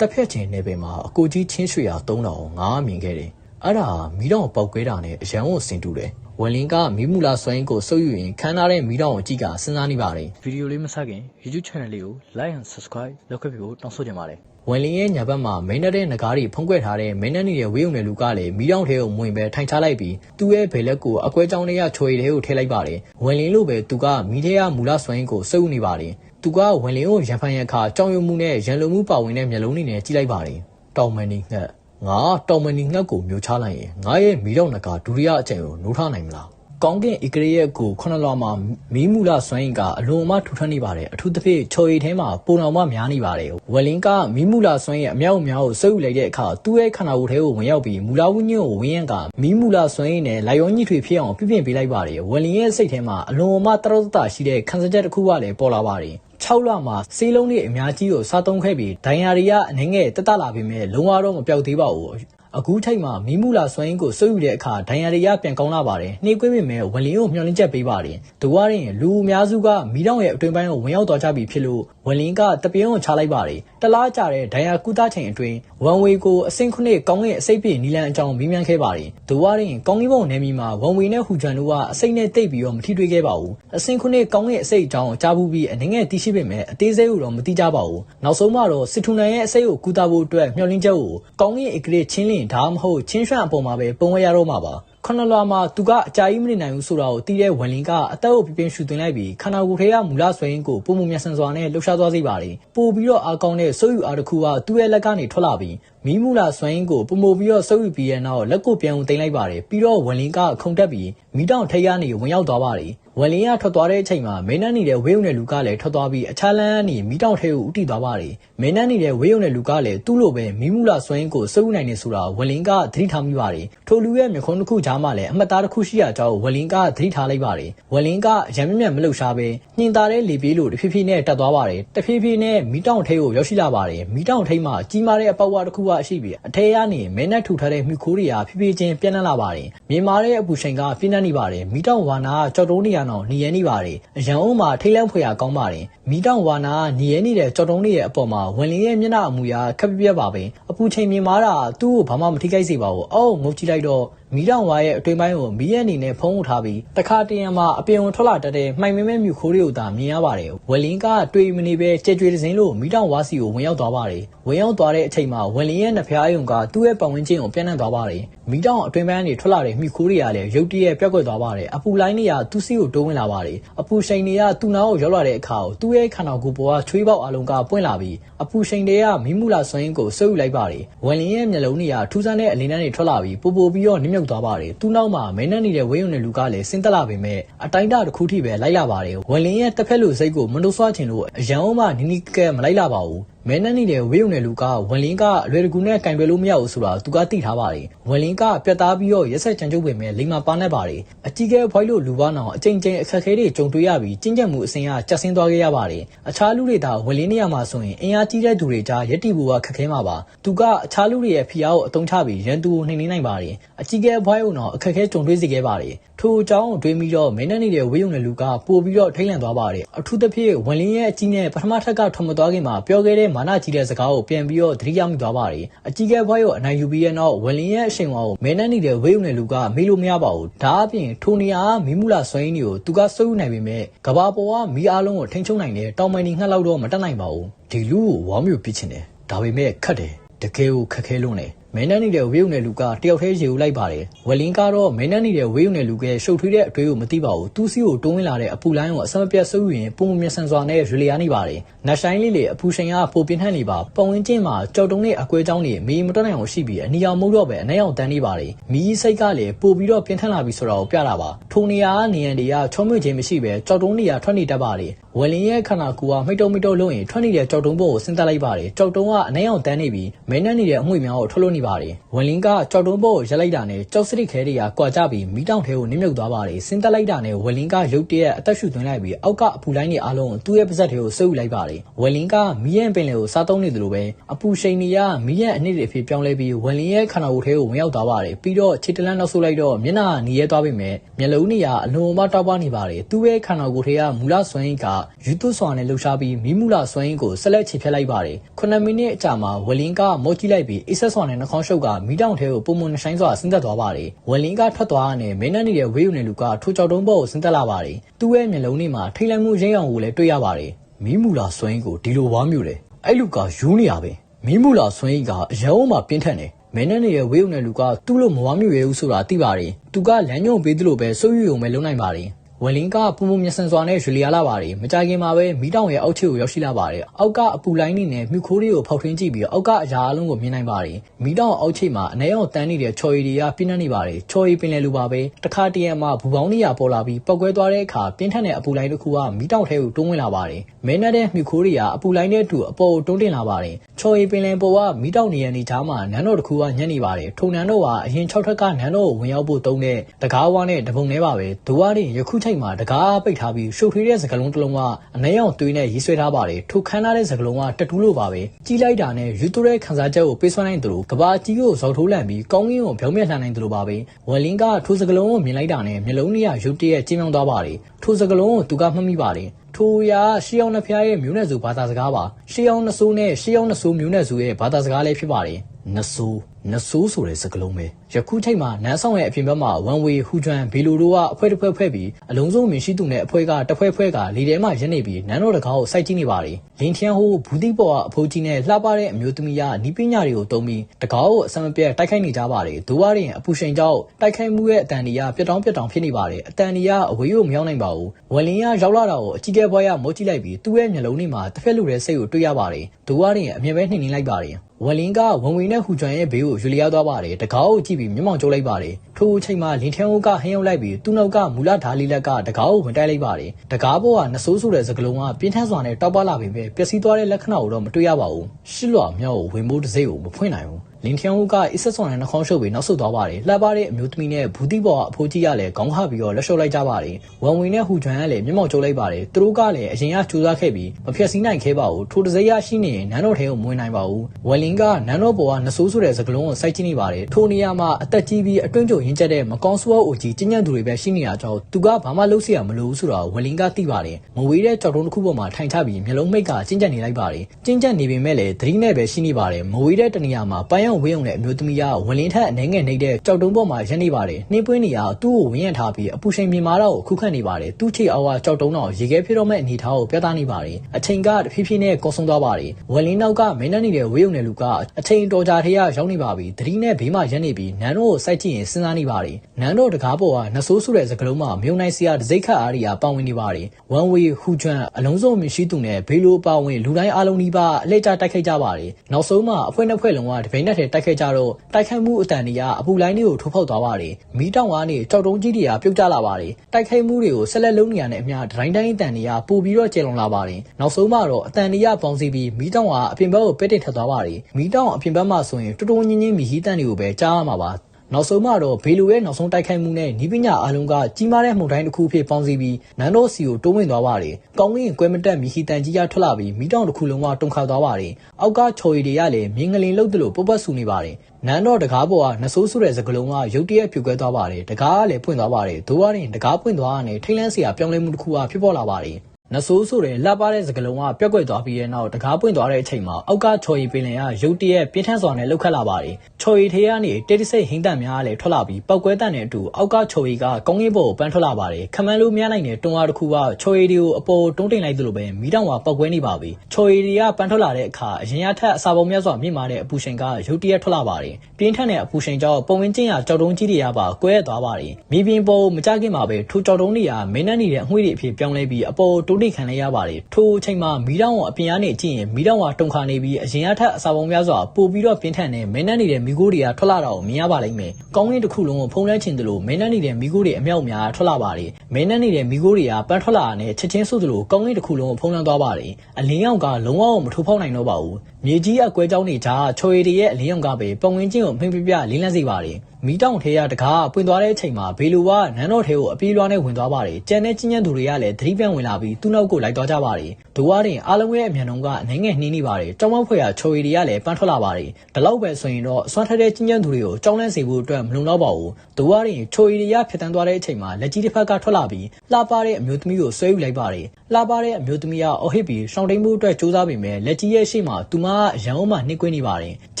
တက်ဖြတ်ခြင်းနယ်ပယ်မှာအကိုကြီးချင်းရွှေရာ3000ငါမြင်ခဲ့တယ်အဲ့ဒါမီးတောင်ပောက်ကွဲတာနဲ့အရန်ကိုဆင်တူတယ်ဝန်လင်းကမီးမူလာစွမ်းကိုစုပ်ယူရင်ခန်းထားတဲ့မီးတောင်ကိုကြည့်ကစဉ်းစားနေပါတယ်ဗီဒီယိုလေးမစခင် YouTube channel လေးကို like and subscribe လုပ်ခဲ့ပြီးဖို့တောင်းဆိုချင်ပါတယ်ဝန်လင်းရဲ့ညာဘက်မှာမင်းတဲ့ငကားတွေဖုံးကွယ်ထားတဲ့မင်းနဲ့နေတဲ့ဝေးုံနယ်လူကလည်းမီးတောင်ထဲကိုမဝင်ပဲထိုင်ချလိုက်ပြီးသူ့ရဲ့ဘယ်လက်ကိုအကွဲကြောင်းလေးကချွေထဲကိုထည့်လိုက်ပါတယ်ဝန်လင်းလိုပဲသူကမီးထဲကမူလာစွမ်းကိုစုပ်ယူနေပါတယ် သူကဝန်လင်းကိုရန်ဖန်ရန်ခါကြောင်ရုံမှုနဲ့ရန်လိုမှုပါဝင်တဲ့မျက်လုံးတွေနဲ့ကြည့်လိုက်ပါတယ်တောင်မန်နီငှက်ငါတောင်မန်နီငှက်ကိုမျိုးချလိုက်ရင်ငါရဲ့မီးတောင်နကဒုတိယအကြိမ်ကိုနိုးထနိုင်မလားကောင်းကင်ဧကရေရဲ့ကိုခုနလွာမှာမီးမူလာစွမ်းရင်ကအလွန်အမထူထပ်နေပါတယ်အထူးသဖြင့်ချော်ရည်ထဲမှာပုံတော်မှများနေပါတယ်ဝလင်းကမီးမူလာစွမ်းရဲ့အမြောက်အများကိုစုပ်ယူလိုက်တဲ့အခါသူ့ရဲ့ခန္ဓာကိုယ်ထဲကိုဝင်ရောက်ပြီးမူလာဝင်းညွန့်ကိုဝင်းရန်ကမီးမူလာစွမ်းရင်နဲ့လိုက်ရောညှိထွေဖြစ်အောင်ပြပြင်ပေးလိုက်ပါတယ်ဝလင်းရဲ့စိတ်ထဲမှာအလွန်အမတရတတရှိတဲ့ခံစားချက်တစ်ခုကလည်းပေါ်လာပါတယ် 6လမှာစေးလုံးတွေအများကြီးကိုစားသုံးခဲ့ပြီးဒိုင်ယာရီကအနေငယ်တက်တလာပေမဲ့လုံးဝတော့မပြောက်သေးပါဘူး အခုထိတ်မှာမီးမူလာစွမ်းရင်းကိုစုပ်ယူတဲ့အခါဒိုင်ယာရီရပြန်ကောင်းလာပါတယ်နှေးကွေးပေမဲ့ဝန်လင်းကိုမျှော်လင့်ချက်ပေးပါတယ်ဒူဝါရင်လူအများစုကမီးတောင်ရဲ့အတွင်ပိုင်းကိုဝင်ရောက်သွားကြပြီဖြစ်လို့ဝန်လင်းကတပင်းကိုချလိုက်ပါတယ်တလားကြတဲ့ဒိုင်ယာကူတာချိန်အတွင်းဝန်ဝေကိုအဆင့်ခုနှစ်ကောင်းကင်အစိပ်ပြည့်နီလန်အကြောင်းမေးမြန်းခဲ့ပါတယ်ဒူဝါရင်ကောင်းကင်ဘုံနယ်မြေမှာဝန်ဝေနဲ့ဟူဂျန်တို့ကအစိပ်နဲ့တိတ်ပြီးတော့မထိတွေ့ခဲ့ပါဘူးအဆင့်ခုနှစ်ကောင်းကင်အစိပ်အကြောင်းကြားဘူးပြီးအနေငယ်သိရှိပေမဲ့အသေးစိတ်ကိုတော့မသိကြပါဘူးနောက်ဆုံးမှတော့စစ်ထူနန်ရဲ့အစိပ်ကိုကူတာဖို့အတွက်မျှော်လင့်ချက်ကိုကောင်းကင်ဧကရေချင်းလင်ဒါမှမဟုတ်ချင်းရွှန့်အပေါ်မှာပဲပုံဝဲရတော့မှာပါခဏလွာမှာသူကအကြာကြီးမနေနိုင်ဘူးဆိုတာကိုသိတဲ့ဝန်လင်းကအသက်ကိုပြပြရှူသွင်းလိုက်ပြီးခန္ဓာကိုယ်ထဲကမူလဆွဲရင်းကိုပုံမှုမျက်စံစွာနဲ့လှုပ်ရှားသွားစေပါတယ်ပို့ပြီးတော့အားကောင်းတဲ့စိုးယူအားတစ်ခုကသူ့ရဲ့လက်ကနေထွက်လာပြီးမီးမူလာဆွဲရင်းကိုပုံမှုပြီးတော့စိုးယူပြီးတဲ့နောက်လက်ကိုပြန်ဦးတင်လိုက်ပါတယ်ပြီးတော့ဝန်လင်းကခုန်တက်ပြီးမီးတောင်ထိပ်ကနေဝင်ရောက်သွားပါတယ်ဝန်လင်းကထွက်သွားတဲ့အချိန်မှာမင်းနဲ့နေတဲ့ဝေးုံနဲ့လူကလည်းထွက်သွားပြီးအခြားလမ်းကနေမီးတောင်ထဲကိုဥတီသွားပါတယ်မင်းနဲ့နေတဲ့ဝေးုံနဲ့လူကလည်းသူ့လိုပဲမီးမူလာဆွဲရင်းကိုစိုးယူနိုင်နေဆိုတာဝန်လင်းကသတိထားမိပါတယ်ထိုလူရဲ့မျက်ခုံးတစ်ခုကြားမှာလည်းအမှတ်သားတစ်ခုရှိရာကြောင့်ဝလင်းကသတိထားလိုက်ပါတယ်ဝလင်းကရံမြမြမလှုပ်ရှားပဲညင်သာတဲ့လေပြေးလို့တဖြည်းဖြည်းနဲ့တက်သွားပါတယ်တဖြည်းဖြည်းနဲ့မီးတောင်ထိပ်ကိုရောက်ရှိလာပါတယ်မီးတောင်ထိပ်မှာကြီးမားတဲ့အပေါက်ဝါတစ်ခုကရှိပြီးအထဲကနေမဲနဲ့ထူထားတဲ့မြူခိုးတွေကဖြည်းဖြည်းချင်းပြန့်နှံ့လာပါတယ်မြင်မာတဲ့အပူချိန်ကပြင်းထန်နေပါတယ်မီးတောင်ဝါနာကကြောက်တုံးနေရအောင်နေရနေပါတယ်အရန်အုံးမှာထိတ်လန့်ဖွယ်ရာကောင်းပါတယ်မီးတောင်ဝါနာကနေရနေတဲ့ကြောက်တုံးတွေရဲ့အပေါ်မှာဝင်လင်းရဲ့မျက်နှာအမူအရာခက်ပြပြပါပဲအပူချိန်မြင်မာတာသူ့ကိုဘာမှမထိခိုက်စေပါဘူးအော်ငုတ်ကြည့်လိုက်တော့မီးတောင်ဝါရဲ့အတွင်းပိုင်းကိုမီးရဲ့အနေနဲ့ဖုံးထုတ်ထားပြီးတခါတရံမှာအပြင်ဝင်ထွက်လာတတ်တဲ့မှိုင်မဲမဲမြူခိုးတွေကိုသာမြင်ရပါတယ်ဝယ်လင်းကတွေ့မနေပဲကြဲကြွေစင်းလို့မီးတောင်ဝါစီကိုဝင်ရောက်သွားပါတယ်ဝင်ရောက်သွားတဲ့အချိန်မှာဝယ်လင်းရဲ့နှဖျားအယုံကသူ့ရဲ့ပတ်ဝန်းကျင်ကိုပြန့်နှံ့သွားပါတယ်မီးတောင်အတွင်းပိုင်းကနေထွက်လာတဲ့မြူခိုးတွေကလည်းရုတ်တရက်ပြောက်ကွက်သွားပါတယ်အပူလိုင်းတွေကသူ့စီကိုတိုးဝင်လာပါတယ်အပူရှိန်တွေကသူ့နားကိုရောက်လာတဲ့အခါသူ့ရဲ့ခန္ဓာကိုယ်ပေါ်ကချွေးပေါက်အလုံးကပွင့်လာပြီးအပူရှိန်တွေကမီးမူလာဆွင်းကိုဆုပ်ယူလိုက်ပါတယ်ဝယ်လင်းရဲ့မျက်လုံးတွေကထူးဆန်းတဲ့အလင်းတန်းတွေထွက်လာပြီးပူပူပြီးတော့နစ်မြုပ်သွားပါတယ်သူ့နောက်မှာမဲနဲ့နေတဲ့ဝင်းယုံတဲ့လူကလည်းဆင်းသက်လာပေမဲ့အတိုင်းတာတစ်ခုထိပဲလိုက်လာပါတယ်ဝယ်လင်းရဲ့တစ်ဖက်လူစိတ်ကိုမနှုတ်ဆွချင်လို့အရန်အောင်မှနီးနီးကဲမလိုက်လာပါဘူး မဲနဲ့နေတဲ့ဝေးုံနယ်လူကဝန်လင်းကအလွယ်တကူနဲ့ကင်တွယ်လို့မရဘူးဆိုတာသူကသိထားပါတယ်ဝန်လင်းကပြတ်သားပြီးတော့ရက်ဆက်ချန်ကျုပ်ပေမဲ့လိမ္မာပါနေပါတယ်အကြီးကဲဖွိုက်လို့လူပါနောင်အကြိမ်ကြိမ်အခက်ခဲတွေကြုံတွေ့ရပြီးကျင့်ကြံမှုအစဉ်အကျဆင်းသွားခဲ့ရပါတယ်အခြားလူတွေသာဝန်လင်းနေရာမှာဆိုရင်အင်အားကြီးတဲ့သူတွေကြားရက်တီဖို့ကခက်ခဲမှာပါသူကအခြားလူတွေရဲ့ဖီအားကိုအသုံးချပြီးရန်သူကိုနှိမ်နှင်းနိုင်ပါတယ်အကြီးကဲဖွိုက်အောင်တော့အခက်ခဲကြုံတွေ့စေခဲ့ပါတယ်ထိုအကြောင်းကိုတွေးပြီးတော့မင်းနဲ့နေတဲ့ဝေးုံနယ်လူကပို့ပြီးတော့ထိတ်လန့်သွားပါတယ်အထူးသဖြင့်ဝန်လင်းရဲ့အကြီးနဲ့ပထမထက်ကထွက်မသွားခင်မှာပြောခဲ့တဲ့မာနကြီးတဲ့စကားကိုပြန်ပြီးတော့သတိရမိသွားပါတယ်အကြီးကဲဘွားရောအနိုင်ယူပြီးတဲ့နောက်ဝန်လင်းရဲ့အချိန်ဝါကိုမင်းနဲ့နေတဲ့ဝေးုံနယ်လူကမေးလို့မရပါဘူးဒါအပြင်ထိုနေရာမီးမူလာဆွဲရင်းတွေကိုသူကစိုးယူနိုင်ပေမဲ့ကဘာပေါ်ကမီးအားလုံးကိုထိန်းချုပ်နိုင်တဲ့တောင်မိုင်ကြီးငှက်လောက်တော့မတက်နိုင်ပါဘူးဒီလူကိုဝါမျိုးပြစ်ချင်တယ်ဒါပေမဲ့ခတ်တယ်တကယ်ကိုခက်ခဲလွန်းတယ် မင်းနဲ့နေတဲ့ဝေးုံနယ်လူကတယောက်တည်းရေဦးလိုက်ပါတယ်ဝလင်းကတော့မင်းနဲ့နေတဲ့ဝေးုံနယ်လူကရှုပ်ထွေးတဲ့အတွေးကိုမသိပါဘူးသူ့စီကိုတွန်းဝင်လာတဲ့အပူလိုင်းကိုအစမပြတ်ဆုပ်ယူရင်ပုံမမျက်စံစွာနဲ့ရေလျားနေပါတယ်နတ်ဆိုင်လေးလေအပူရှင်ကပိုပြင်းထန်နေပါပုံဝင်းချင်းမှာကြောက်တုံးနဲ့အကွဲကြောင်းတွေမီးမတွက်နိုင်အောင်ရှိပြီးအနီအောင်မဟုတ်တော့ပဲအနိုင်အောင်တန်းနေပါတယ်မီးစိတ်ကလည်းပိုပြီးတော့ပြင်းထန်လာပြီဆိုတာကိုပြတာပါထိုနေရာကနေရန်တွေကချုံးမြင့်ခြင်းမရှိပဲကြောက်တုံးတွေကထွက်နေတတ်ပါတယ်ဝလင်းရဲ့ခန္ဓာကိုယ်ကမိတ်တုံမိတ်တုံလို့ရင်ထွက်နေတဲ့ကြောက်တုံးပေါ်ကိုဆင်းသက်လိုက်ပါတယ်ကြောက်တုံးကအနိုင်အောင်တန်းနေပြီးမင်းနဲ့နေတဲ့အငွေ့များကိုထွက်လို့နေပါပါတယ်။ဝင်လင်းကကြောက်တုံးဘောကိုရက်လိုက်တာနဲ့ကြောက်စရစ်ခဲတွေကကွာကြပြီးမီးတောင်ထဲကိုနင်းမြုပ်သွားပါတယ်။ဆင်းတက်လိုက်တာနဲ့ဝင်လင်းကရုတ်တရက်အသက်ရှူသွင်းလိုက်ပြီးအောက်ကအပူလိုင်းတွေအားလုံးသူ့ရဲ့ပါဇက်တွေကိုဆုပ်ယူလိုက်ပါတယ်။ဝင်လင်းကမီးရဲ့ပင်လယ်ကိုစားသုံးနေတယ်လို့ပဲအပူရှိန်တွေကမီးရဲ့အနစ်တွေအဖြစ်ပြောင်းလဲပြီးဝင်လင်းရဲ့ခန္ဓာကိုယ်ထဲကိုဝင်ရောက်သွားပါတယ်။ပြီးတော့ခြေတလန်းနောက်ဆုပ်လိုက်တော့မျက်နှာနီရဲသွားပြီမဲ့မျက်လုံးတွေကအလွန်မှတောက်ပနေပါတယ်။သူ့ရဲ့ခန္ဓာကိုယ်ထဲကမူလစွမ်းရည်ကယူသွစွာနဲ့လှုပ်ရှားပြီးမီးမူလစွမ်းရည်ကိုဆက်လက်ခြေဖြတ်လိုက်ပါတယ်။9မိနစ်အကြာမှာဝလင်းကမော့ကြည့်လိုက်ပြီးအစ်ဆက်စွာနဲ့နှာခေါင်းရှုပ်ကမီးတောင်ထဲကိုပုံမှန်နှဆိုင်စွာဆင်းသက်သွားပါတယ်။ဝလင်းကထွက်သွားတဲ့မင်းနဲ့နေတဲ့ဝေးုံနယ်လူကထိုကြောက်တုံးဘောကိုဆင်းသက်လာပါတယ်။သူ့ရဲ့မျက်လုံးထဲမှာထိတ်လန့်မှုရိမ့်အောင်ကိုလည်းတွေ့ရပါတယ်။မီးမူလစွမ်းရည်ကိုဒီလိုဝါမျိုးတယ်။အဲ့လူကယူနေရပဲ။မီးမူလစွမ်းရည်ကအရန်အောင်မှပြင်းထန်တယ်။မင်းနဲ့နေတဲ့ဝေးုံနယ်လူကသူ့လိုမဝါမျိုးရဲဘူးဆိုတာသိပါတယ်။သူကလမ်းညွှန်ပေးသလိုပဲစိုးရွံ့ုံပဲလုံနိုင်ပါတယ်။ ဝလင်းကပုံပုံမျက်စံစွာနဲ့ရွှေလျာလာပါတယ်မကြခင်မှာပဲမီးတောင်ရဲ့အောက်ချစ်ကိုရောက်ရှိလာပါတယ်အောက်ကအပူလိုင်းနေနဲ့မြူခိုးတွေကိုဖောက်ထွင်းကြည့်ပြီးအောက်ကအရာအလုံးကိုမြင်နိုင်ပါတယ်မီးတောင်အောက်ချစ်မှာအနေအောင်တန်းနေတဲ့ချော်ရည်တွေကပြင်းနေပါတယ်ချော်ရည်ပင်လယ်လိုပါပဲတခါတရံမှာဘူပေါင်းနေရပေါ်လာပြီးပောက်ကွဲသွားတဲ့အခါပြင်းထန်တဲ့အပူလိုင်းတစ်ခုကမီးတောင်ထဲကိုတွန်းဝင်လာပါတယ်မဲနဲ့တဲ့မြူခိုးတွေကအပူလိုင်းနဲ့အတူအပေါ်တွန်းတင်လာပါတယ်ချော်ရည်ပင်လယ်ပေါ်ကမီးတောင်နေရနေချားမှာနန်းတော်တစ်ခုကညှက်နေပါတယ်ထုံနန်းတော်ကအရင်6ထက်ကနန်းတော်ကိုဝင်ရောက်ဖို့တုံးတဲ့တကားဝါနဲ့တပုံနဲ့ပါပဲဒိုးဝါရင်ယခုချိန်မှာတကားပိတ်ထားပြီးရှုပ်ထွေးတဲ့စကလုံးတစ်လုံးကအနှဲအောင်သွေးနဲ့ရေးဆွဲထားပါတယ်ထိုခမ်းထားတဲ့စကလုံးကတတူးလို့ပါပဲကြီးလိုက်တာနဲ့ယူတူတဲ့ခန်းစားချက်ကိုပေးစွမ်းနိုင်တယ်လို့ကဘာကြီးကိုဇောက်ထိုးလန့်ပြီးကောင်းကင်ကိုပြောင်းမြက်လှန်နိုင်တယ်လို့ပါပဲဝယ်လင်းကထိုစကလုံးကိုမြင်လိုက်တာနဲ့မျက်လုံးတွေကရုတ်တရက်ကျင်းမြောင်းသွားပါတယ်ထိုစကလုံးကိုသူကမှတ်မိပါတယ်ထိုရာရှေးအောင်နှဖျားရဲ့မျိုးနွယ်စုဘာသာစကားပါရှေးအောင်နှဆိုးနဲ့ရှေးအောင်နှဆိုးမျိုးနွယ်စုရဲ့ဘာသာစကားလည်းဖြစ်ပါတယ် နှဆိုးနဆိုးဆိုတဲ့စကားလုံးပဲယခုချိန်မှာနန်းဆောင်ရဲ့အပြင်ဘက်မှာဝမ်ဝေဟူဂျွမ်ဘီလိုတို့ကအဖွဲတစ်ဖွဲဖွဲ့ပြီးအလုံးစုံမြင်ရှိသူနဲ့အဖွဲကတဖွဲဖွဲကလေထဲမှာရက်နေပြီးနန်းတော်တကားကိုစိုက်ကြည့်နေပါတယ်လင်းထျန်းဟိုဘူးတိပေါ်ကအဖိုးကြီးနဲ့လှပတဲ့အမျိုးသမီးကနီးပညာတွေကိုတုံးပြီးတကားကိုအစမပြတ်တိုက်ခိုက်နေကြပါတယ်ဒိုးဝါရင်အပူရှိန်ကြောင့်တိုက်ခိုက်မှုရဲ့အတန်တွေကပြတ်တောင်းပြတ်တောင်းဖြစ်နေပါတယ်အတန်တွေကအဝေးကိုမရောက်နိုင်ပါဘူးဝလင်းကရောက်လာတာကိုအကြီးကျယ်ဘွားရမောကြည့်လိုက်ပြီးသူ့ရဲ့မျက်လုံးထဲမှာတစ်ဖက်လူတဲ့စိတ်ကိုတွေ့ရပါတယ်ဒိုးဝါရင်အမြဲပဲနှိမ်နှင်းလိုက်ပါတယ် ဝလင်းကဝန်ဝင်နဲ့ဟူကျွမ်းရဲ့ဘေးကိုယူလျားသွားပါတယ်တကားကိုကြည့်ပြီးမျက်မှောင်ကျုပ်လိုက်ပါတယ်ထိုအချိန်မှာလင်ထန်းဦးကဟင်းရောက်လိုက်ပြီးသူ့နောက်ကမူလဓာလီလက်ကတကားကိုဝင်တိုက်လိုက်ပါတယ်တကားပေါ်ကနဆိုးဆိုတဲ့စကလုံးကပြင်းထန်စွာနဲ့တောက်ပလာပေမဲ့ပျက်စီးသွားတဲ့လက္ခဏာကိုတော့မတွေ့ရပါဘူးရှစ်လွှာမြောက်ကိုဝင်မိုးတစ်စိတ်ကိုမဖွင့်နိုင်ဘူး လင်ထျန်ဟူကအေးဆက်စွန်နဲ့နှာခေါင်းရှုပ်ပြီးနောက်ဆုတ်သွားပါတယ်လှပတဲ့အမျိုးသမီးနဲ့ဘူတိဘော်ကအဖိုးကြီးကလည်းခေါင်းဟပြီးတော့လက်လျှော့လိုက်ကြပါတယ်ဝန်ဝင်နဲ့ဟူဂျွန်ကလည်းမျက်မှောက်ကျုပ်လိုက်ပါတယ်သူတို့ကလည်းအရင်ကကြိုးစားခဲ့ပြီးမဖျက်ဆီးနိုင်ခဲ့ပါဘူးထိုတစရရှိနေရင်နန်းတော်ထဲကိုမဝင်နိုင်ပါဘူးဝယ်လင်ကနန်းတော်ပေါ်ကနှဆိုးဆိုတဲ့စကလုံးကိုစိုက်ကြည့်နေပါတယ်ထိုနေရာမှာအသက်ကြီးပြီးအတွင်းကျုံရင်းကျက်တဲ့မကောင်းဆိုးအိုကြီးကျဉ်ကျဉ်သူတွေပဲရှိနေတာကြောင့်သူကဘာမှလုပ်စရာမလိုဘူးဆိုတော့ဝယ်လင်ကသိပါတယ်မဝေးတဲ့ကြောက်တုံးတစ်ခုပေါ်မှာထိုင်ချပြီးမျိုးလုံးမိတ်ကကျဉ်ကျက်နေလိုက်ပါတယ်ကျဉ်ကျက်နေပေမဲ့လည်းသတိနဲ့ပဲရှိနေပါတယ်မဝေးတဲ့တနေရာမှာပန်းရောင်ဝင်းုံနဲ့အမျိုးသမီးကဝင်လင်းထက်အနေငယ်နေတဲ့ကြောက်တုံးပေါ်မှာရက်နေပါတယ်နှင်းပွင်းနေရသူ့ကိုဝင်းရထားပြီးအပူချိန်မြင်မာတော့ခုခတ်နေပါတယ်သူ့ချေအောက်ကကြောက်တုံးတော့ရေခဲဖြစ်တော့မဲ့အနေထားကိုပြသနေပါတယ်အချိန်ကတဖြည်းဖြည်းနဲ့ကောဆုံးသွားပါတယ်ဝင်လင်းနောက်ကမင်းနဲ့နေတဲ့ဝေးုံနယ်လူကအချိန်တော်ကြာထေးရရောက်နေပါပြီသတိနဲ့ဘေးမှာရက်နေပြီးနန်းတော်ကိုစိုက်ကြည့်ရင်စဉ်းစားနေပါတယ်နန်းတော်တကားပေါ်ကနဆိုးဆိုတဲ့စကလုံးမှာမြုံနိုင်စရာဒစိတ်ခတ်အားရီယာပါဝင်နေပါတယ်ဝမ်ဝေဟူကျွမ်းအလုံးစုံမြရှိသူနဲ့ဘေလိုပါဝင်လူတိုင်းအားလုံးဒီပါအလှည့်ကျတိုက်ခိုက်ကြပါတယ်နောက်ဆုံးမှအဖွဲနှစ်ဖွဲလုံးကတပိန်းနဲ့တိုက်ခိုက်ကြတော့တိုက်ခိုက်မှုအတန်တွေက အပူလိုင်းတွေကိုထိုးဖောက်သွားပါတယ်မီးတောင်ကနေကြောက်တုံးကြီးတွေကပြုတ်ကျလာပါတယ်တိုက်ခိုက်မှုတွေကိုဆက်လက်လုပ်နေရတဲ့အမျှဒတိုင်းတိုင်းအတန်တွေကပိုပြီးတော့ကျေလွန်လာပါတယ်နောက်ဆုံးမှတော့အတန်တွေကပေါင်းစည်းပြီးမီးတောင်ကအပြင်ဘက်ကိုပဲတင်ထက်သွားပါတယ်မီးတောင်အပြင်ဘက်မှာဆိုရင်တူတူညင်းညင်းမီဟီတန်တွေကိုပဲကြားရမှာပါ နောက်ဆုံးမှတော့ဘေလူရဲ့နောက်ဆုံးတိုက်ခိုက်မှုနဲ့နီးပညာအလုံးကကြီးမားတဲ့မှုန်တိုင်းတစ်ခုဖြစ်ပေါင်းစည်းပြီးနန်းတော်စီကိုတိုးဝင်သွားပါတယ်။ကောင်းကင်ကွဲမတက်မီဟီတန်ကြီးရထွက်လာပြီးမီးတောင်တစ်ခုလုံးကတုန်ခါသွားပါတယ်။အောက်ကချော်ရည်တွေကလည်းမြင်းကလေးလှုပ်တယ်လို့ပုတ်ပတ်ဆူနေပါတယ်။နန်းတော်တကားပေါ်ကနဆိုးဆူတဲ့စကလုံးကရုတ်တရက်ပြိုကွဲသွားပါတယ်။တကားကလည်းပွင့်သွားပါတယ်။ဒိုးဝါရင်တကားပွင့်သွားတာနဲ့ထိတ်လန့်စရာပြောင်းလဲမှုတစ်ခုကဖြစ်ပေါ်လာပါတယ်။ နဆိုးဆိုတဲ့လှပတဲ့စကလုံးကပြက်ကွက်သွားပြီးတဲ့နောက်တကားပွင့်သွားတဲ့အချိန်မှာအောက်ကချော်ရီပင်လင်ကရုတ်တရက်ပြင်းထန်စွာနဲ့လှုပ်ခတ်လာပါတယ်။ချော်ရီထေးကနေတိတ်တဆိတ်ဟင်းတန်များလည်းထွက်လာပြီးပောက်ကွဲတန်တဲ့အတူအောက်ကချော်ရီကကောင်းကင်ဘုတ်ကိုပန်းထွက်လာပါတယ်။ခမန်းလို့မရနိုင်တဲ့တွန်းအားတစ်ခုကချော်ရီတွေကိုအပေါ်တွန်းတင်လိုက်သလိုပဲမီးတောင်ကပောက်ကွဲနေပါပြီ။ချော်ရီတွေကပန်းထွက်လာတဲ့အခါအရင်ကထက်အစာပုံများစွာမြင့်မာတဲ့အပူရှိန်ကရုတ်တရက်ထွက်လာပါတယ်။ပြင်းထန်တဲ့အပူရှိန်ကြောင့်ပုံဝင်းကျင်းရကြောက်တုံးကြီးတွေကပါကွဲသွားပါတယ်။မီးပြင်းပေါ်မကြခင်မှာပဲထိုကြောက်တုံးတွေကမင်းနဲ့နေတဲ့အငွေ့တွေအဖြစ်ပြောင်းလဲပြီးအပေါ်တိုးတိတ်ခံလိုက်ရပါတယ်။ထိုအချိန်မှာမီးတောင်ကိုအပြင်ကနေကြည့်ရင်မီးတောင်ကတုန်ခါနေပြီးအရင်ကထက်အစာပုံများစွာပိုပြီးတော့ပြင်းထန်တဲ့မင်းနဲ့နေတဲ့မီးခိုးတွေကထွက်လာတာကိုမြင်ရပါလိမ့်မယ်။ကောင်းကင်တစ်ခုလုံးကိုဖုံးလွှမ်းချင်တယ်လို့မင်းနဲ့နေတဲ့မီးခိုးတွေအမြောက်များထွက်လာပါတယ်။မင်းနဲ့နေတဲ့မီးခိုးတွေကပန်းထွက်လာတဲ့ချက်ချင်းဆုပ်တယ်လို့ကောင်းကင်တစ်ခုလုံးကိုဖုံးလွှမ်းသွားပါတယ်။အလင်းရောင်ကလုံးဝမထိုးဖောက်နိုင်တော့ပါဘူး။မြေကြီးအကွဲကြောင်းတွေကြား ချော်ရည်တွေရဲ့အလင်းရောင်ကပဲပုံဝင်ချင်းကို မှိမ့်ပြပြလင်းလန့်စေပါတယ် မီးတောင်ထဲရတကားပွင့်သွားတဲ့အချိန်မှာ ဘေလူက နန်းတော်ထဲကို အပြေးလွှားနဲ့ ဝင်သွားပါတယ်။ကြံတဲ့ချင်းချင်းသူတွေကလည်း သတိပြန်ဝင်လာပြီး သူ့နောက်ကို လိုက်သွားကြပါတယ်။ဒိုဝါရင်အားလုံးရဲ့ အမြန်နှုန်းကနိုင်ငံနှင်းနေပါတယ်။ကြောင်းမောက်ဖွယ်ရချိုရီတွေကလည်း ပန်းထွက်လာပါတယ်။ဒီလောက်ပဲဆိုရင်တော့စွမ်းထက်တဲ့ချင်းချင်းသူတွေကို ကြောင်းလန့်စေဖို့အတွက် မလုံတော့ပါဘူး။ဒိုဝါရင်ချိုရီတွေက ဖြတ်တန်းသွားတဲ့အချိန်မှာ လက်ကြီးတစ်ဖက်က ထွက်လာပြီး လှပတဲ့အမျိုးသမီးကို ဆွဲယူလိုက်ပါတယ်။လှပတဲ့အမျိုးသမီးက အော်ဟစ်ပြီး ရှောင်းတိန်မှုအတွက်စူးစမ်းပေမဲ့လက်ကြီးရဲ့ရှေ့မှာ သူမကရန်အောင်မှနှိကွင်းနေပါတယ်။ချ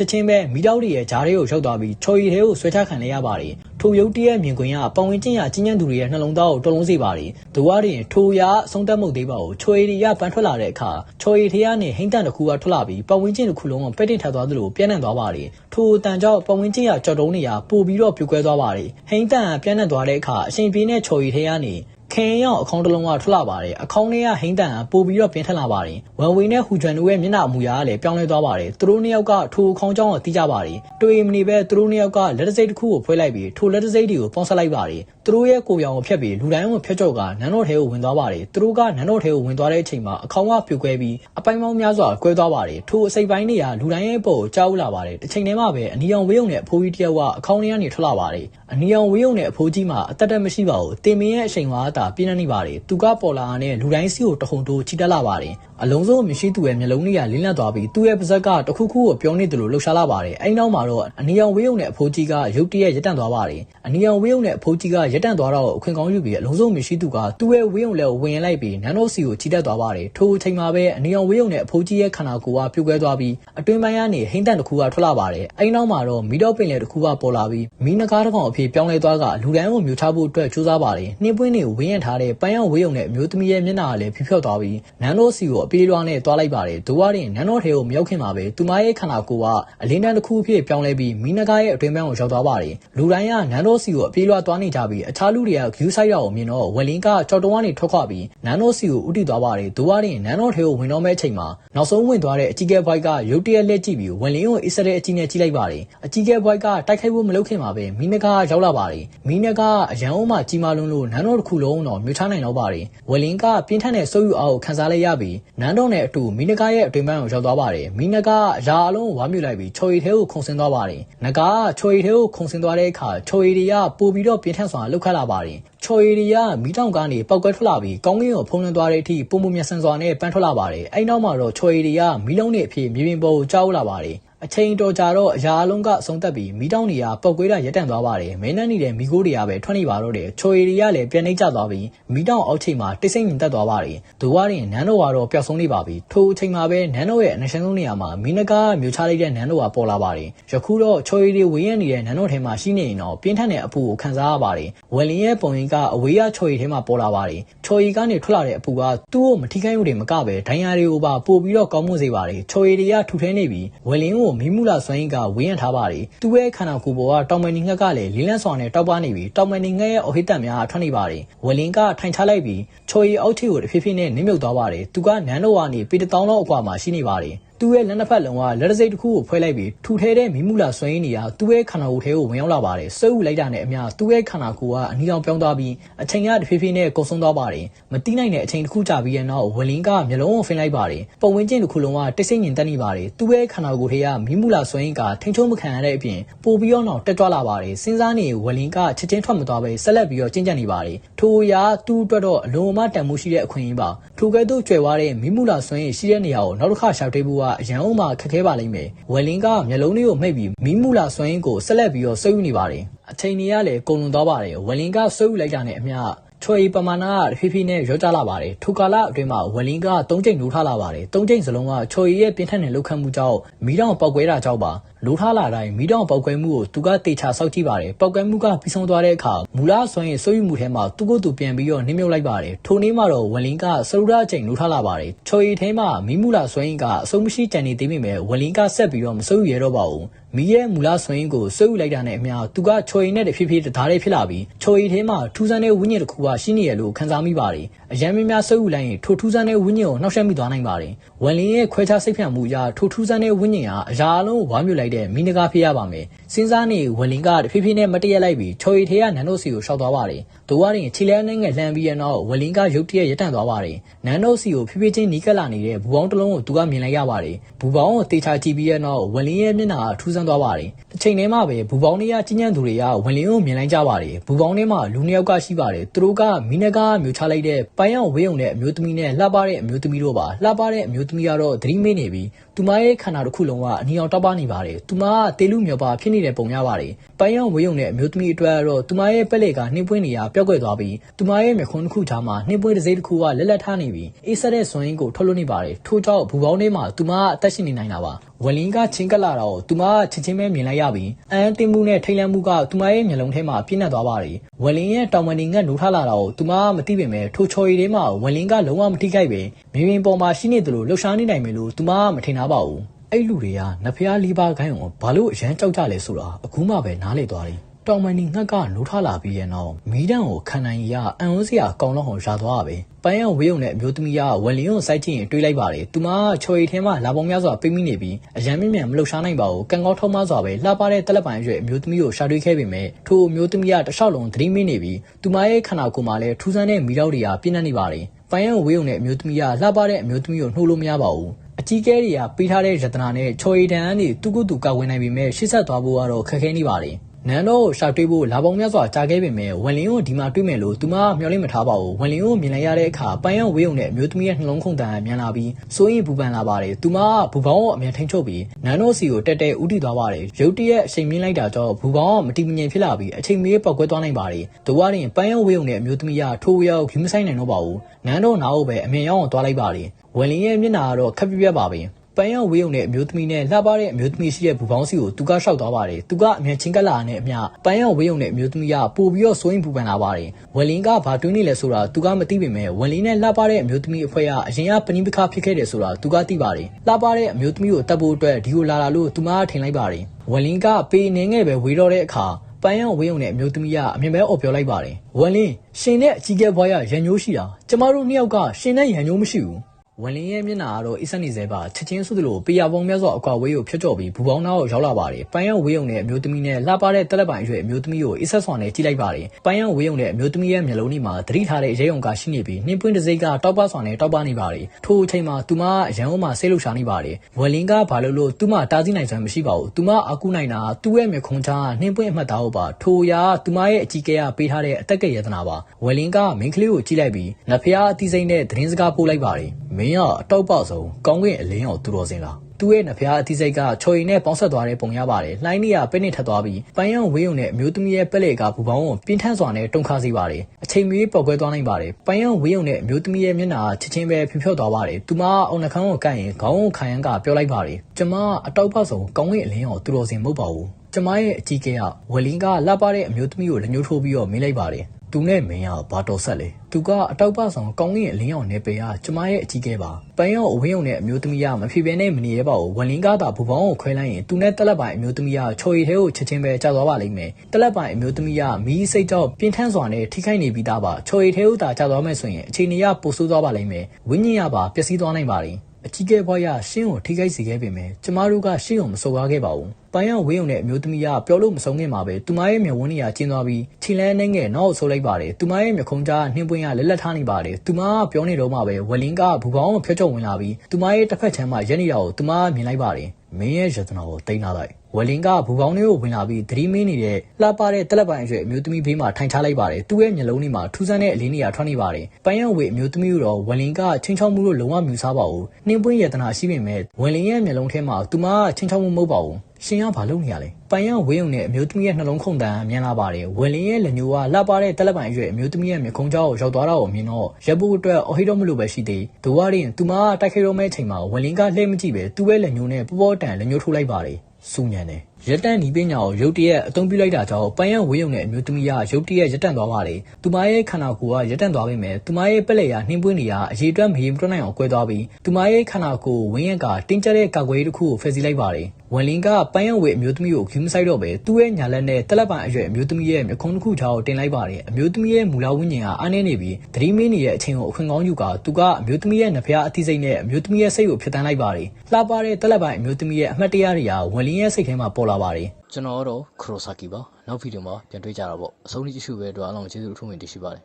က်ချင်းပဲမိတောက်တွေရဲ့ဂျားတွေကိုရောက်သွားပြီးချိုရီတွေကိုဆွဲချခံလိုက်ရပါတယ်။ထိုရုပ်တရက်မြင်ကွင်းကပဝင်းချင်းရချင်းချမ်းသူတွေရဲ့နှလုံးသားကိုတုံလုံးစေပါတယ်။ဒိုဝါရင်ထိုရအဆုံးသက်မှုသေးပါကိုချွေရီရပန်းထွက်လာတဲ့အခါချွေရီထရနဲ့ဟိမ့်တန်တစ်ခုကထွက်လာပြီးပဝင်းချင်းတစ်ခုလုံးကိုပက်တင်ထပ်သွားသလိုပြန့်နှံ့သွားပါတယ်။ထိုတန်ကြောင့်ပဝင်းချင်းရကြော်တုံးနေရပို့ပြီးတော့ပြိုကွဲသွားပါတယ်။ဟိမ့်တန်ပြန့်နှံ့သွားတဲ့အခါအရှင်ပြင်းတဲ့ချွေရီထရနဲ့ ခင်ရောက်အခေါင်းတစ်လုံးကထွက်လာပါတယ်အခေါင်းထဲကဟိန်းတန်ကပို့ပြီးတော့ပြင်းထန်လာပါတယ်ဝမ်ဝေနဲ့ဟူဂျွမ်တို့ရဲ့မျက်နှာအမူအရာကလည်းပြောင်းလဲသွားပါတယ်သူတို့နှစ်ယောက်ကထိုအခေါင်းကြောင်းကိုတီးကြပါတယ်တွေ့မနေပဲသူတို့နှစ်ယောက်ကလက်တစိတ်တစ်ခုကိုဖွဲလိုက်ပြီးထိုလက်တစိတ်တွေကိုပေါင်းဆက်လိုက်ပါတယ် သူတို့ရဲ့ကိုယ်ရောင်ကိုဖျက်ပြီးလူတိုင်းကိုဖျက်ကြော့ကနန်းတော်ထဲကိုဝင်သွားပါတယ်သူတို့ကနန်းတော်ထဲကိုဝင်သွားတဲ့အချိန်မှာအခေါင်းကပြိုကွဲပြီးအပိုင်းပေါင်းများစွာကွဲသွားပါတယ်ထိုအစိပ်ပိုင်းတွေကလူတိုင်းရဲ့ပုံကိုကြားဦးလာပါတယ်တစ်ချိန်တည်းမှာပဲအနီအောင်ဝေးုံနဲ့အဖိုးကြီးတယောက်ကအခေါင်းထဲကနေထွက်လာပါတယ်အနီအောင်ဝေးုံနဲ့အဖိုးကြီးမှာအသက်တက်မရှိပါဘူးတင်မင်းရဲ့အချိန်မှာအသာပြင်းနေပါတယ်သူကပေါ်လာတဲ့လူတိုင်းစီကိုတခုံတိုးချီတက်လာပါတယ်အလုံးစုံမရှိသူရဲ့မျက်လုံးတွေကလင်းလက်သွားပြီးသူ့ရဲ့ပါဇက်ကတခုခုကိုပြောနေတယ်လို့လှုပ်ရှားလာပါတယ်အဲ့နောက်မှာတော့အနီအောင်ဝေးုံနဲ့အဖိုးကြီးကရုတ်တရက်ရက်တန့်သွားပါတယ်အနီအောင်ဝေးုံနဲ့အဖိုးကြီးကရက်တန့်သွားတော့အခွင့်ကောင်းယူပြီးအလုံးစုံမရှိသူကသူ့ရဲ့ဝေးုံလက်ကိုဝင်ရင်လိုက်ပြီးနန်းတော်စီကိုချီတက်သွားပါတယ်ထိုအချိန်မှာပဲအနီအောင်ဝေးုံနဲ့အဖိုးကြီးရဲ့ခန္ဓာကိုယ်ကပြုတ်ကွဲသွားပြီးအတွင်းပိုင်းကနေဟိမ့်တန်တစ်ခုကထွက်လာပါတယ်အဲ့နောက်မှာတော့မီတော့ပင်လယ်တစ်ခုကပေါ်လာပြီးမီးနဂါးတစ်ကောင်အဖြစ်ပြောင်းလဲသွားကလူတိုင်းကိုမျိုးချဖို့အတွက်ကြိုးစားပါတယ်နှင်းပွင့်တွေကိုဝင်းရထားတဲ့ပန်းရောက်ဝေးုံနဲ့အမျိုးသမီးရဲ့မျက်နှာကလည်းဖိဖြောက်သွားပြီးနန်းတော်စီကိုအပြေးလွှားနဲ့တွားလိုက်ပါတယ်ဒိုဝါရင်နန်းတော်ထဲကိုမရောက်ခင်မှာပဲသူမရဲ့ခန္ဓာကိုယ်ကအလင်းတန်းတစ်ခုအဖြစ်ပြောင်းလဲပြီးမီးနဂါးရဲ့အတွင်းပိုင်းကိုရောက်သွားပါတယ်လူတိုင်းကနန်းတော်စီကိုအပြေးလွှားသွားနေကြပြီးအခြားလူတွေကဂယူးဆိုင်ရောက်မြင်တော့ဝက်လင်းကကြော်တုံးကနေထွက်ခွာပြီးနန်းတော်စီကိုဥတီသွားပါတယ်ဒိုဝါရင်နန်းတော်ထဲကိုဝင်တော့မဲ့အချိန်မှာနောက်ဆုံးဝင်သွားတဲ့အကြီးကဲဘွိုက်ကရုတ်တရက်လက်ကြည့်ပြီးဝက်လင်းကိုအစ်စတဲ့အကြီးနဲ့ကြည့်လိုက်ပါတယ်အကြီးကဲဘွိုက်ကတိုက်ခိုက်ဖို့မလုပ်ခင်မှာပဲမီးနဂါးရောက်လာပါတယ်မီးနဂါးအရန်အုံးမှကြီးမားလွန်းလို့နန်းတော်တစ်ခုလုံးတော့မြွချနိုင်တော့ပါတယ်ဝက်လင်းကပြင်းထန်တဲ့စိုးယူအားကိုခံစားလိုက်ရပြီးနန်းတော်နဲ့အတူမီနဂါရဲ့အတွင်ပန်းကိုရောက်သွားပါတယ်မီနဂါအရာအလုံးဝါမြူလိုက်ပြီးချော်ရီထဲကိုခုန်ဆင်းသွားပါတယ်နဂါကချော်ရီထဲကိုခုန်ဆင်းသွားတဲ့အခါချော်ရီတွေကပို့ပြီးတော့ပြင်းထန်စွာလှုပ်ခတ်လာပါတယ်ချော်ရီတွေကမီးတောင်ကနေပောက်ကွဲထွက်လာပြီးကောင်းကင်ကိုဖုံးလွှမ်းသွားတဲ့အထိပုံပုံမြတ်ဆန်စွာနဲ့ပန်းထွက်လာပါတယ်အဲ့နောက်မှာတော့ချော်ရီတွေကမီးလုံးတွေအဖြစ်မြေပြင်ပေါ်ကိုကြောက်လာပါတယ် အချိန်တော်ကြာတော့အရာအလုံးကအဆုံးသက်ပြီးမီးတောင်းတွေကပောက်ကွဲတာရပ်တန့်သွားပါတယ်မင်းနဲ့နေတဲ့မီးကိုတွေကပဲထွက်နေပါတော့တယ်ချိုရီတွေကလည်းပြန်နှိမ့်ကျသွားပြီးမီးတောင်းအောက်ချိန်မှာတိတ်ဆိတ်မြင့်တက်သွားပါတယ်ဒိုဝါရင်နန်းတော်ကတော့ပျောက်ဆုံးနေပါပြီထိုအချိန်မှာပဲနန်းတော်ရဲ့အနရှင်ဆုံးနေရာမှာမီးနဂါမြို့ချလိုက်တဲ့နန်းတော်ကပေါ်လာပါတယ်ယခုတော့ချိုရီတွေဝေးရနေတဲ့နန်းတော်ထဲမှာရှိနေရင်တော့ပြင်းထန်တဲ့အပူကိုခံစားရပါတယ်ဝယ်လင်းရဲ့ပုံရိပ်ကအဝေးရချိုရီထဲမှာပေါ်လာပါတယ်ချိုရီကနေထွက်လာတဲ့အပူကသူ့ကိုမထိခိုက်ဘူးတွေမကပဲဒိုင်ယာတွေကိုပါပို့ပြီးတော့ကောင်းမွန်စေပါတယ်ချိုရီတွေကထူထဲနေပြီးဝယ်လင်းကိုမီးမူလာစွမ်းကဝင်းရထားပါတယ်သူ့ရဲ့ခန္ဓာကိုယ်ပေါ်ကတောင်မဏီငှက်ကလည်းလင်းလန်းစွာနဲ့တောက်ပနေပြီးတောင်မဏီငှက်ရဲ့အဟိတံများထွက်နေပါတယ်ဝလင်ကထိုင်ချလိုက်ပြီးချော်ရီအောက်ထိပ်ကိုတဖြည်းဖြည်းနဲ့နင်းမြုပ်သွားပါတယ်သူကနန်းတော်ကနေပေတတောင်းလောက်အကွာမှာရှိနေပါတယ်သူ့ရဲ့လက်နှစ်ဖက်လုံးကလက်တစိတ်တစ်ခုကိုဖွဲလိုက်ပြီးထူထဲတဲ့မိမှုလာဆွဲရင်းနေရသူ့ရဲ့ခန္ဓာကိုယ်ထဲကိုဝင်ရောက်လာပါတယ်။စွဲဥလိုက်တာနဲ့အမျှသူ့ရဲ့ခန္ဓာကိုယ်ကအနီအောင်ပြောင်းသွားပြီးအချိန်ကတဖြည်းဖြည်းနဲ့ကုန်းဆုံးသွားပါတယ်။မတိနိုင်တဲ့အချိန်တစ်ခုကြာပြီးတဲ့နောက်ဝလင်းကမျက်လုံးကိုဖင်လိုက်ပါတယ်။ပုံဝင်းကျင်တစ်ခုလုံးကတိတ်ဆိတ်ငြိမ်သက်နေပါတယ်။သူ့ရဲ့ခန္ဓာကိုယ်ထဲကမိမှုလာဆွဲရင်းကထိန်ချုံးမခံရတဲ့အပြင်ပိုပြီးတော့နောက်တက်ကြွလာပါတယ်။စဉ်းစားနေဝလင်းကချက်ချင်းထွက်မသွားပဲဆက်လက်ပြီးတော့ကျဉ်ကျပ်နေပါတယ်။ထိုအရာသူ့အတွက်တော့အလုံးအမတန်မှုရှိတဲ့အခွင့်အရေးပါ။ထိုကဲ့သို့ကျွယ်ဝတဲ့မိမှုလာဆွဲရင်းရှိတဲ့နေရာကိုနောက်တစ်ခါရှောက်တေးဖို့ကအရန်အောင်မှခက်ခဲပါလိမ့်မယ်။ဝယ်လင်းကမျက်လုံးလေးကိုမှိတ်ပြီးမီးမူလာဆွမ်းရင်းကိုဆက်လက်ပြီးတော့ဆွဲယူနေပါတယ်။အချိန်ကြီးကလည်းကုန်လွန်သွားပါတယ်။ဝယ်လင်းကဆွဲယူလိုက်တာနဲ့အမျှချွေပမာဏကတဖြည်းဖြည်းနဲ့ရောကြလာပါတယ်ထိုကာလအတွင်းမှာဝလင်းက၃ချိန်လိုထားလာပါတယ်၃ချိန်စလုံးကချွေရဲ့ပြင်းထန်တဲ့လောက်ခတ်မှုကြောင့်မီးတောင်ပောက်ကွဲတာကြောင့်ပါလိုထားလာတိုင်းမီးတောင်ပောက်ကွဲမှုကိုသူကတေချာစောက်ကြည့်ပါတယ်ပောက်ကွဲမှုကပြီးဆုံးသွားတဲ့အခါမူလဆွမ်းရင်စိုးရိမ်မှုထဲမှာသူ့ကိုယ်သူပြန်ပြီးတော့နှိမ့်မြုပ်လိုက်ပါတယ်ထိုနေ့မှာတော့ဝလင်းကစရုဒအချိန်လိုထားလာပါတယ်ချွေထဲမှာမီးမူလာဆွမ်းရင်ကအဆုံးမရှိကြံနေသေးပေမဲ့ဝလင်းကဆက်ပြီးတော့မစိုးရိမ်ရတော့ပါဘူးမီးရဲ့မူလဆွင်းကိုဆွဲယူလိုက်တာနဲ့အမျှသူကချော်ရည်နဲ့တဖြည်းဖြည်းတသားလေးဖြစ်လာပြီးချော်ရည်ထဲမှာထူးဆန်းတဲ့ဝိညာဉ်တစ်ခုကရှိနေရလို့ခန်းစားမိပါတယ်အရန်များများဆွဲယူလိုက်ရင်ထိုထူးဆန်းတဲ့ဝိညာဉ်ကိုနှောက်ယှက်မိသွားနိုင်ပါတယ်ဝန်လင်းရဲ့ခွဲခြားစိတ်ဖြန့်မှုအရထိုထူးဆန်းတဲ့ဝိညာဉ်ဟာအရာအလုံးဝါမြူလိုက်တဲ့မိနဂါဖြစ်ရပါမယ်စဉ်းစားနေဝန်လင်းကတဖြည်းဖြည်းနဲ့မတရက်လိုက်ပြီးချော်ရည်ထဲကနန်းတို့စီကိုရှောက်သွားပါတယ်ဒိုဝါရင်ခြေလဲနဲ့ငယ်လှမ်းပြီးရတော့ဝန်လင်းကရုတ်တရက်ရပ်တန့်သွားပါတယ်နန်းတို့စီကိုဖြည်းဖြည်းချင်းနီးကပ်လာနေတဲ့ဘူပေါင်းတစ်လုံးကိုသူကမြင်လိုက်ရပါတယ်ဘူပေါင်းကိုတေချာကြည့်ပြီးရတော့ဝန်လင်းရဲ့မျက်နှာကထူးဆန်းသွားပါတယ်တစ်ချိန်တည်းမှာပဲဘူပေါင်းတွေကကြီးညံ့သူတွေကဝန်လင်းကိုမြင်လိုက်ကြပါတယ်ဘူပေါင်းထဲမှာလူနှစ်ယောက်ကရှိပါတယ်သူတို့ကမိနဂါမျိုးချလိုက်တဲ့ပိုင်းအောင်ဝေးုံတဲ့အမျိုးသမီးနဲ့လှပတဲ့အမျိုးသမီးတို့ပါလှပတဲ့အမျိုးသမီးကတော့သတိမေ့နေပြီးသူမရဲ့ခန္ဓာတစ်ခုလုံးကအနီအောင်တောက်ပနေပါတယ်သူမကတေလူမျိုးပါဖြစ်နေတဲ့ပုံရပါတယ်ပိုင်းအောင်ဝေးုံတဲ့အမျိုးသမီးအတွက်ကတော့သူမရဲ့ပက်လက်ကနှင်းပွင့်နေရပျောက်ကွယ်သွားပြီးသူမရဲ့မျက်ခုံးတစ်ခုချာမှာနှင်းပွင့်တစ်စိမ့်တစ်ခုကလက်လက်ထားနေပြီးအေးဆက်တဲ့စွန်ရင်းကိုထွက်လွှတ်နေပါတယ်ထို့ကြောင့်ဘူပေါင်းထဲမှာသူမကအသက်ရှင်နေနိုင်တာပါဝလင်းကချင်းကပ်လာတော့သူမကချင်းချင်းပဲမြင်လိုက်ရပြီးအန်တင်မှုနဲ့ထိတ်လန့်မှုကသူမရဲ့မျက်လုံးထဲမှာပြည့်နှက်သွားပါတယ်ဝလင်းရဲ့တောင်ပန်ငတ်နိုးထလာတော့သူမကမသိပင်ပဲထိုချော်ရည်ထဲမှာဝလင်းကလုံးဝမထိခိုက်ပဲမြေပြင်ပေါ်မှာရှိနေတယ်လို့လှုပ်ရှားနေနိုင်မယ်လို့သူမကမထင်ထားပါဘူး အဲ့လူတွေကနဖျားလေးပါးခိုင်းအောင်ဘာလို့အရန်ကြောက်ကြလဲဆိုတာအခုမှပဲနားလေသွားတယ်တောင်မန်နီငှက်ကနိုးထလာပြီးရဲ့နောက်မီးတံကိုခံနိုင်ရအံ့ဩစရာကောင်းတော့ဟောရှာသွားတာပဲပန်းရောက်ဝေးုံနဲ့အမျိုးသမီးကဝလင်းကိုစိုက်ကြည့်ရင်တွေးလိုက်ပါတယ်သူမကချော်ရီထဲမှာလာပေါင်းများစွာပိတ်မိနေပြီးအရန်မြင့်မြန်မလှုပ်ရှားနိုင်ပါဘူးကံကောင်းထုံးမစွာပဲလှပတဲ့တက်လက်ပိုင်ရွယ်အမျိုးသမီးကိုရှာတွေးခဲ့ပေမဲ့ထိုအမျိုးသမီးကတလျှောက်လုံးသတိမင်းနေပြီးသူမရဲ့ခန္ဓာကိုယ်မှာလည်းထူးဆန်းတဲ့မီးတောက်တွေကပြည့်နှက်နေပါတယ်ပန်းရောက်ဝေးုံနဲ့အမျိုးသမီးကလှပတဲ့အမျိုးသမီးကိုနှိုးလို့မရပါဘူးအ ကြီးကဲတွေကပေးထားတဲ့ယတနာနဲ့ချော်ရီတန်ကနေသူကသူကဝင်နိုင်ပေမဲ့ရှေ့ဆက်သွားဖို့ကတော့ခက်ခဲနေပါတယ်နန်းတော့ရှာတွေးဖို့လာပေါင်းများစွာကြားခဲ့ပေမဲ့ဝန်လင်းကိုဒီမှာတွေးမယ်လို့သူမမျှော်လင့်မထားပါဘူးဝန်လင်းကိုမြင်လိုက်ရတဲ့အခါပန်းရောက်ဝေးုံနဲ့အမျိုးသမီးရဲ့နှလုံးခုန်တန်မြန်လာပြီးစိုးရင်ပူပန်လာပါတယ်သူမကဘူပေါင်းကိုအမြန်ထိန်ချုပ်ပြီးနန်းတော့စီကိုတက်တက်ဥတီသွားပါတယ်ရုတ်တရက်အချိန်မြင့်လိုက်တာကြောင့်ဘူပေါင်းကမတိမငြိမ်ဖြစ်လာပြီးအချိန်မီးပောက်ကွဲသွားနိုင်ပါတယ်ဒိုဝါရင်ပန်းရောက်ဝေးုံနဲ့အမျိုးသမီးကထိုးရောက်ယူမဆိုင်နိုင်တော့ပါဘူးနန်းတော့နားကိုပဲအမြန်ရောက်အောင်သွားလိုက်ပါတယ် ဝန်လင်းရဲ့မျက်နှာကတော့ခက်ပြပြပါပဲပန်းရောက်ဝေးုံတဲ့အမျိုးသမီးနဲ့လှပတဲ့အမျိုးသမီးရှိတဲ့ဘူပေါင်းစီကိုသူကရှောက်သွားပါတယ်သူကအမြန်ချင်းကပ်လာတဲ့အမျှပန်းရောက်ဝေးုံတဲ့အမျိုးသမီးကပို့ပြီးတော့စိုးရင်ပူပန်လာပါတယ်ဝလင်းကဘာတွင်းနေလဲဆိုတာသူကမသိပေမဲ့ဝလင်းနဲ့လှပတဲ့အမျိုးသမီးအဖွဲ့ကအရင်ကပဏိပခဖြစ်ခဲ့တယ်ဆိုတာသူကသိပါတယ်လှပတဲ့အမျိုးသမီးကိုတတ်ဖို့အတွက်ဒီကိုလာလာလို့သူမကထင်လိုက်ပါတယ်ဝလင်းကပေးနေငယ်ပဲဝေတော့တဲ့အခါပန်းရောက်ဝေးုံနဲ့အမျိုးသမီးကအမြင်ပဲអော်ပြောလိုက်ပါတယ်ဝလင်းရှင်နဲ့အကြီးကဲဘွားရရန်ညိုးရှိတာကျမတို့နှစ်ယောက်ကရှင်နဲ့ရန်ညိုးမရှိဘူး ဝန်လင်းရဲ့မျက်နှာကတော့အစ်ဆက်နေသေးပါချက်ချင်းဆုသလိုပေရပုံများစွာအကွာဝေးကိုဖြတ်ကျော်ပြီးဘူပေါင်းသားကိုရောက်လာပါတယ်ပန်းရောက်ဝေးုံနဲ့အမျိုးသမီးနဲ့လှပတဲ့တက်လက်ပိုင်ရွယ်အမျိုးသမီးကိုအစ်ဆက်စွာနဲ့ကြည့်လိုက်ပါတယ်ပန်းရောက်ဝေးုံနဲ့အမျိုးသမီးရဲ့မျက်လုံးထဲမှာသတိထားတဲ့ရဲုံကရှိနေပြီးနှင်းပွင့်တစ်စိမ့်ကတောက်ပစွာနဲ့တောက်ပနေပါတယ်ထိုအချိန်မှာသူမကအရန်အောင်မှဆေးလှုပ်ရှားနေပါတယ်ဝန်လင်းကဘာလို့လို့သူမတားဆီးနိုင်စွမ်းမရှိပါဘူးသူမအကူနိုင်တာသူ့ရဲ့မျက်ခုံးချာနှင်းပွင့်အမှတ်သားဟုတ်ပါထိုရာသူမရဲ့အကြီးကဲကပေးထားတဲ့အသက်ကရတနာပါဝန်လင်းကမင်းကလေးကိုကြည့်လိုက်ပြီးနဖျားအသီးစိမ့်နဲ့သတင်းစကားပို့လိုက်ပါတယ်မင်းကအတောက်ပဆုံးကောင်းကင်အလင်းအောင်သူတော်စင်လားသူ့ရဲ့နှဖျားအသီးစိတ်ကချော်ရီနဲ့ပေါင်းဆက်သွားတဲ့ပုံရပါတယ်။လှိုင်းနေရပဲ့နစ်ထက်သွားပြီးပန်းရောင်ဝေးုံနဲ့အမျိုးသမီးရဲ့ပက်လေကဘူပေါင်းကိုပြင်းထန်စွာနဲ့တုန်ခါစေပါတယ်။အချိန်မီပောက်ကွဲသွားနိုင်ပါတယ်။ပန်းရောင်ဝေးုံနဲ့အမျိုးသမီးရဲ့မျက်နှာချက်ချင်းပဲဖြူဖြော့သွားပါတယ်။သူမအောင်နှခမ်းကိုကန့်ရင်ခေါင်းကိုခံရန်ကပြောလိုက်ပါတယ်။ကျမအတောက်ပဆုံးကောင်းကင်အလင်းအောင်သူတော်စင်မဟုတ်ပါဘူး။ကျမရဲ့အကြီးကဲကဝလင်းကလှပတဲ့အမျိုးသမီးကိုလက်ညှိုးထိုးပြီးတော့မင်းလိုက်ပါတယ်။ သူနဲ့မင်းကဘာတော်ဆက်လဲသူကအတောက်ပဆောင်ကောင်းကင်အလင်းအောင်နေပေကကျမရဲ့အကြီးကဲပါပန်းရောအဝင်းုံနဲ့အမျိုးသမီးကမဖြေပြဲနဲ့မနေရပါဘူးဝန်လင်းကားသာဘူပေါင်းကိုခွဲလိုက်ရင်သူနဲ့တက်လက်ပိုင်အမျိုးသမီးကချော်ရီထဲကိုချက်ချင်းပဲကြောက်သွားပါလိမ့်မယ်တက်လက်ပိုင်အမျိုးသမီးကမီးစိတ်ကြောက်ပြင်းထန်စွာနဲ့ထိခိုက်နေပြီးသားပါချော်ရီထဲကိုသာကြောက်သွားမယ်ဆိုရင်အခြေအနေကပိုဆိုးသွားပါလိမ့်မယ်ဝိညာဉ်ရပါပျက်စီးသွားနိုင်ပါလိမ့် အကြီးကဲဘွားရရှင်းကိုထိခိုက်စေခဲ့ပေမဲ့ကျမတို့ကရှင်းကိုမစိုးကားခဲ့ပါဘူး။ပန်းရောင်ဝေးုံနဲ့အမျိုးသမီးကပြောလို့မဆုံးခင်မှာပဲသူမရဲ့မျက်ဝန်းနေရာကျင်းသွားပြီးခြေလန်းနှင်းငယ်နောက်ဆိုးလိုက်ပါတယ်။သူမရဲ့မျက်ခုံးကြားနှင်းပွင့်ရလက်လက်ထားနေပါတယ်။သူမကပြောနေတော့မှပဲဝလင်းကဘူပေါင်းကိုဖျက်ချော်ဝင်လာပြီးသူမရဲ့တစ်ဖက်ချမ်းမှာရက်နေတာကိုသူမကမြင်လိုက်ပါတယ်။မင်းရဲ့ရတနာကိုတိတ်နာလိုက် ဝလင်ကဘူပေါင်းလေးကိုဝင်လာပြီးသတိမင်းနေတဲ့လှပတဲ့တက်လက်ပိုင်အရွယ်အမျိုးသမီးဘေးမှာထိုင်ချလိုက်ပါတယ်သူ့ရဲ့မျက်လုံးထဲမှာထူးဆန်းတဲ့အလင်းနေရာထွက်နေပါတယ်ပန်းရောင်ဝေအမျိုးသမီးတို့ဝလင်ကချင်းချောင်းမှုလို့လုံးဝမြူစားပါဘူးနှင်းပွင့်ရတနာရှိပေမဲ့ဝလင်ရဲ့မျက်လုံးထဲမှာသူမကချင်းချောင်းမှုမဟုတ်ပါဘူးရှင်ကဘာလုပ်နေရလဲပန်ရဝေးုံနဲ့အမျိုးသမီးရဲ့နှလုံးခုန်တန်မြန်လာပါတယ်ဝယ်လင်းရဲ့လက်ညိုးကလှပတဲ့တက်လက်ပိုင်အရွယ်အမျိုးသမီးရဲ့မျက်ခုံးကြောကိုရောက်သွားတာကိုမြင်တော့ရပ်ဖို့အတွက်အဟိတော့မလို့ပဲရှိသေးဒိုဝါရင်သူမကတိုက်ခိုက်တော့မဲ့အချိန်မှာဝယ်လင်းကလှည့်မကြည့်ပဲသူ့ရဲ့လက်ညိုးနဲ့ပေါ်ပေါ်တန်လက်ညိုးထိုးလိုက်ပါတယ် စူညံတယ် ရက်တန့်နီးပညာကိုရုတ်တရက်အသုံးပြုလိုက်တာကြောင့်ပန်းရဝေးုံတဲ့အမျိုးသမီးကရုတ်တရက်ရက်တန့်သွားပါတယ်။သူမရဲ့ခန္ဓာကိုယ်ကရက်တန့်သွားပေမဲ့သူမရဲ့ပက်လက်ရနှင်းပွင့်နေရအရေးအတွက်မရေမတွက်နိုင်အောင်ကွဲသွားပြီးသူမရဲ့ခန္ဓာကိုယ်ဝင်းရက်ကတင်းကျပ်တဲ့ကာကွယ်ရေးတစ်ခုကိုဖယ်စီလိုက်ပါတယ်။ဝန်လင်းကပန်းရဝေးအမျိုးသမီးကိုခူးမဆိုင်တော့ပဲသူ့ရဲ့ညာလက်နဲ့တက်လက်ပံအရွယ်အမျိုးသမီးရဲ့မျက်ခုံးတစ်ခုချောင်းတင်လိုက်ပါတယ်။အမျိုးသမီးရဲ့မူလဝိညာဉ်ကအားနည်းနေပြီးသတိမင်းနေတဲ့အချိန်ကိုအခွင့်ကောင်းယူကသူကအမျိုးသမီးရဲ့နှဖျားအသိစိတ်နဲ့အမျိုးသမီးရဲ့စိတ်ကိုဖျက်ဆီးလိုက်ပါတယ်။လှပတဲ့တက်လက်ပံအမျိုးသမီးရဲ့အမှတ်တရတွေကဝန်လင်းရဲ့စိတ်ထဲမှာပေါ်လာပါတယ်။ကျွန်တော်ကတော့ခရိုဆာကီပါနောက်ဗီဒီယိုမှာပြန်တွေ့ကြတာပေါ့အဆုံးထိကြည့်ရှုပဲအတွက်အားလုံးကျေးဇူးအထူးတင်ရှိပါတယ်